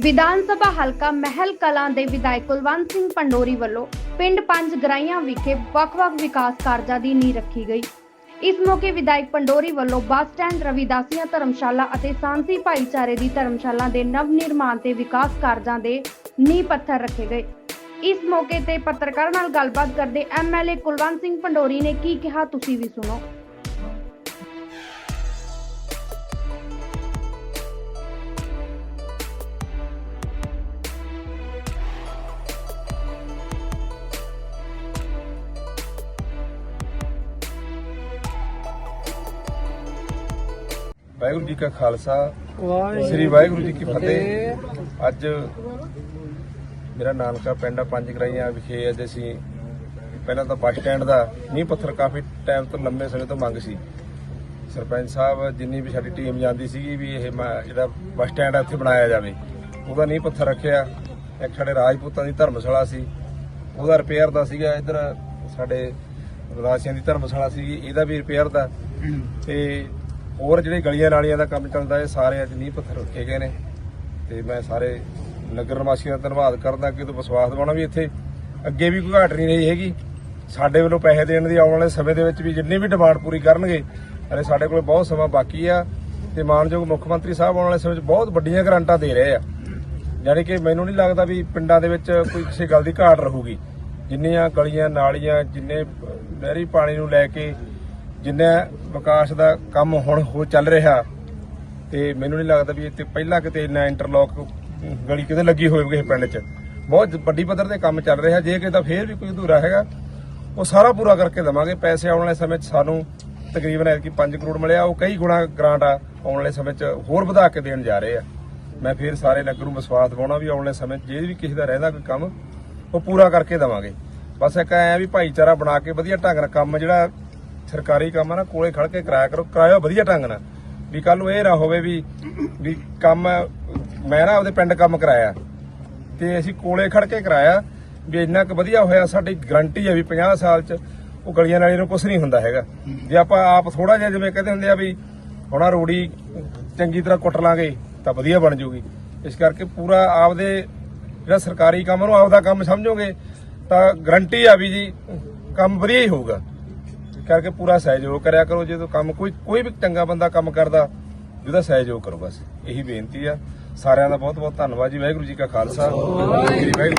ਵਿਧਾਨ ਸਭਾ ਹਲਕਾ ਮਹਿਲ ਕਲਾਂ ਦੇ ਵਿਧਾਇਕ ਕੁਲਵੰਤ ਸਿੰਘ ਪੰਡੋਰੀ ਵੱਲੋਂ ਪਿੰਡ ਪੰਜ ਗਰਾਈਆਂ ਵਿਖੇ ਵੱਖ-ਵੱਖ ਵਿਕਾਸ ਕਾਰਜਾਂ ਦੀ ਨੀਂਹ ਰੱਖੀ ਗਈ। ਇਸ ਮੌਕੇ ਵਿਧਾਇਕ ਪੰਡੋਰੀ ਵੱਲੋਂ ਬੱਸ ਸਟੈਂਡ, ਰਵਿਦਾਸੀਆਂ ਧਰਮਸ਼ਾਲਾ ਅਤੇ ਸਾਂਸੀ ਭਾਈਚਾਰੇ ਦੀ ਧਰਮਸ਼ਾਲਾ ਦੇ ਨਵ ਨਿਰਮਾਣ ਤੇ ਵਿਕਾਸ ਕਾਰਜਾਂ ਦੇ ਨੀਂਹ ਪੱਥਰ ਰੱਖੇ ਗਏ। ਇਸ ਮੌਕੇ ਤੇ ਪੱਤਰਕਾਰਾਂ ਨਾਲ ਗੱਲਬਾਤ ਕਰਦੇ ਐਮਐਲਏ ਕੁਲਵੰਤ ਸਿੰਘ ਪੰਡੋਰੀ ਨੇ ਕੀ ਕਿਹਾ, ਤੁਸੀਂ ਵੀ ਸੁਣੋ। ਵਾਹਿਗੁਰੂ ਜੀ ਕਾ ਖਾਲਸਾ ਵਾਹਿਗੁਰੂ ਸ੍ਰੀ ਵਾਹਿਗੁਰੂ ਜੀ ਕੀ ਫਤਿਹ। ਅੱਜ ਮੇਰਾ ਨਾਨਕਾ ਪਿੰਡ ਆ ਪੰਜ ਗਰਾਈਆਂ ਵਿਖੇ ਅੱਜ ਅਸੀਂ ਪਹਿਲਾਂ ਤਾਂ ਬੱਸ ਸਟੈਂਡ ਦਾ ਨੀਂਹ ਪੱਥਰ ਕਾਫੀ ਟਾਈਮ ਤੋਂ ਲੰਮੇ ਸਮੇਂ ਤੋਂ ਮੰਗ ਸੀ। ਸਰਪੰਚ ਸਾਹਿਬ ਜਿੰਨੀ ਵੀ ਸਾਡੀ ਟੀਮ ਜਾਂਦੀ ਸੀਗੀ ਵੀ ਇਹ ਜਿਹੜਾ ਬੱਸ ਸਟੈਂਡ ਆ ਇੱਥੇ ਬਣਾਇਆ ਜਾਵੇ। ਉਹਦਾ ਨੀਂਹ ਪੱਥਰ ਰੱਖਿਆ। ਇੱਕ ਸਾਡੇ ਰਾਜਪੂਤਾਂ ਦੀ ਧਰਮਸ਼ਾਲਾ ਸੀ। ਉਹਦਾ ਰਿਪੇਅਰ ਦਾ ਸੀਗਾ ਇੱਧਰ ਸਾਡੇ ਰਦਾਸੀਆਂ ਦੀ ਧਰਮਸ਼ਾਲਾ ਸੀਗੀ। ਇਹਦਾ ਵੀ ਰਿਪੇਅਰ ਦਾ। ਤੇ ਹੋਰ ਜਿਹੜੇ ਗਲੀਆਂ ਨਾਲੀਆਂ ਦਾ ਕੰਮ ਚੱਲਦਾ ਇਹ ਸਾਰੇ ਅੱਜ ਨੀਂਹ ਪੱਥਰ ਰੱਖੇ ਗਏ ਨੇ। ਤੇ ਮੈਂ ਸਾਰੇ ਨਗਰ ਨਿਵਾਸੀਆਂ ਦਾ ਧੰਨਵਾਦ ਕਰਦਾ ਕਿ ਤੋਂ ਵਿਸ਼ਵਾਸ ਦਿਵਾਉਣਾ ਵੀ ਇੱਥੇ ਅੱਗੇ ਵੀ ਕੋਈ ਘਾਟ ਨਹੀਂ ਰਹੀ ਹੈਗੀ। ਸਾਡੇ ਵੱਲੋਂ ਪੈਸੇ ਦੇਣ ਦੀ ਆਉਣ ਵਾਲੇ ਸਮੇਂ ਦੇ ਵਿੱਚ ਵੀ ਜਿੰਨੀ ਵੀ ਡਿਮਾਂਡ ਪੂਰੀ ਕਰਨਗੇ, ਅਰੇ ਸਾਡੇ ਕੋਲ ਬਹੁਤ ਸਮਾਂ ਬਾਕੀ ਆ। ਤੇ ਮਾਨਯੋਗ ਮੁੱਖ ਮੰਤਰੀ ਸਾਹਿਬ ਆਉਣ ਵਾਲੇ ਸਮੇਂ 'ਚ ਬਹੁਤ ਵੱਡੀਆਂ ਗਰਾਂਟਾਂ ਦੇ ਰਹੇ ਆ। ਯਾਨੀ ਕਿ ਮੈਨੂੰ ਨਹੀਂ ਲੱਗਦਾ ਵੀ ਪਿੰਡਾਂ ਦੇ ਵਿੱਚ ਕੋਈ ਕਿਸੇ ਗੱਲ ਦੀ ਘਾਟ ਰਹੂਗੀ। ਜਿੰਨੀਆਂ ਗਲੀਆਂ, ਨਾਲੀਆਂ, ਜਿੰਨੇ ਨਹਿਰੀ ਪਾਣੀ ਨੂੰ ਲੈ ਕੇ ਜਿੰਨਾ ਵਿਕਾਸ ਦਾ ਕੰਮ ਹੁਣ ਹੋ ਚੱਲ ਰਿਹਾ ਤੇ ਮੈਨੂੰ ਨਹੀਂ ਲੱਗਦਾ ਵੀ ਇੱਥੇ ਪਹਿਲਾਂ ਕਿਤੇ ਇੰਨਾ ਇੰਟਰਲੌਕ ਗਲੀ ਕਿਤੇ ਲੱਗੀ ਹੋਵੇ ਇਹ ਪਿੰਡ 'ਚ। ਬਹੁਤ ਵੱਡੀ ਪੱਧਰ ਤੇ ਕੰਮ ਚੱਲ ਰਿਹਾ। ਜੇ ਕਿਤੇ ਫੇਰ ਵੀ ਕੋਈ ਅਧੂਰਾ ਹੈਗਾ। ਉਹ ਸਾਰਾ ਪੂਰਾ ਕਰਕੇ ਦਵਾਂਗੇ। ਪੈਸੇ ਆਉਣ ਵਾਲੇ ਸਮੇਂ 'ਚ ਸਾਨੂੰ ਤਕਰੀਬਨ ਐਤਕੀ 5 ਕਰੋੜ ਮਿਲਿਆ। ਉਹ ਕਈ ਗੁਣਾ ਗ੍ਰਾਂਟ ਆ ਆਉਣ ਵਾਲੇ ਸਮੇਂ 'ਚ ਹੋਰ ਵਧਾ ਕੇ ਦੇਣ ਜਾ ਰਹੇ ਆ। ਮੈਂ ਫੇਰ ਸਾਰੇ ਨਗਰ ਨੂੰ ਵਿਸ਼ਵਾਸ ਦਿਵਾਉਣਾ ਵੀ ਆਉਣ ਵਾਲੇ ਸਮੇਂ 'ਚ ਜੇ ਵੀ ਕਿਸੇ ਦਾ ਰਹਿੰਦਾ ਕੋਈ ਕੰਮ, ਉਹ ਪੂਰਾ ਕਰਕੇ ਦਵਾਂਗੇ। ਬਸ ਇੱਕ ਐ ਵੀ ਭਾਈਚਾਰਾ ਬਣਾ ਕੇ ਵਧੀਆ ਢੰਗ ਨਾਲ ਕੰਮ ਜਿਹੜਾ ਸਰਕਾਰੀ ਕੰਮ ਆ ਨਾ, ਕੋਲੇ ਖੜ ਕੇ ਕਰਾਇਆ ਕਰੋ ਕਰਾਇਓ ਵਧੀਆ ਢੰਗ ਨਾਲ। ਵੀ ਕੱਲ ਨੂੰ ਇਹ ਨਾ ਹੋਵੇ ਵੀ ਵੀ ਕੰਮ, ਮੈਂ ਨਾ ਆਪਦੇ ਪਿੰਡ ਕੰਮ ਕਰਾਇਆ। ਤੇ ਅਸੀਂ ਕੋਲੇ ਖੜ ਕੇ ਕਰਾਇਆ, ਵੀ ਇੰਨਾ ਕੁ ਵਧੀਆ ਹੋਇਆ, ਸਾਡੀ ਗਰੰਟੀ ਹੈ ਵੀ 50 ਸਾਲ ਚ ਉਹ ਗਲੀਆਂ ਨਾਲੀਆਂ ਨੂੰ ਕੁਝ ਨਹੀਂ ਹੁੰਦਾ ਹੈਗਾ। ਜੇ ਆਪਾਂ ਆਪ ਥੋੜਾ ਜਿਹਾ ਜਿਵੇਂ ਕਹਿੰਦੇ ਹੁੰਦੇ ਆ ਵੀ ਹੁਣ ਰੋੜੀ ਚੰਗੀ ਤਰ੍ਹਾਂ ਕੁੱਟ ਲਾਂਗੇ, ਤਾਂ ਵਧੀਆ ਬਣ ਜੂਗੀ। ਇਸ ਕਰਕੇ ਪੂਰਾ ਆਪਦੇ ਜਿਹੜਾ ਸਰਕਾਰੀ ਕੰਮ ਨੂੰ ਆਪਦਾ ਕੰਮ ਸਮਝੋਗੇ, ਤਾਂ ਗਰੰਟੀ ਆ ਵੀ ਜੀ, ਕੰਮ ਵਧੀਆ ਹੀ ਹੋਊਗਾ। ਕਰਕੇ ਪੂਰਾ ਸਹਿਯੋਗ ਕਰਿਆ ਕਰੋ। ਜਦੋਂ ਕੰਮ ਕੋਈ ਕੋਈ ਵੀ ਚੰਗਾ ਬੰਦਾ ਕੰਮ ਕਰਦਾ ਜਿਹਦਾ ਸਹਿਯੋਗ ਕਰੋ ਬਸ। ਇਹੀ ਬੇਨਤੀ ਆ। ਸਾਰਿਆਂ ਦਾ ਬਹੁਤ ਬਹੁਤ ਧੰਨਵਾਦ ਜੀ। ਵਾਹਿਗੁਰੂ ਜੀ ਕਾ ਖਾਲਸਾ। ਵਾਹਿਗੁਰੂ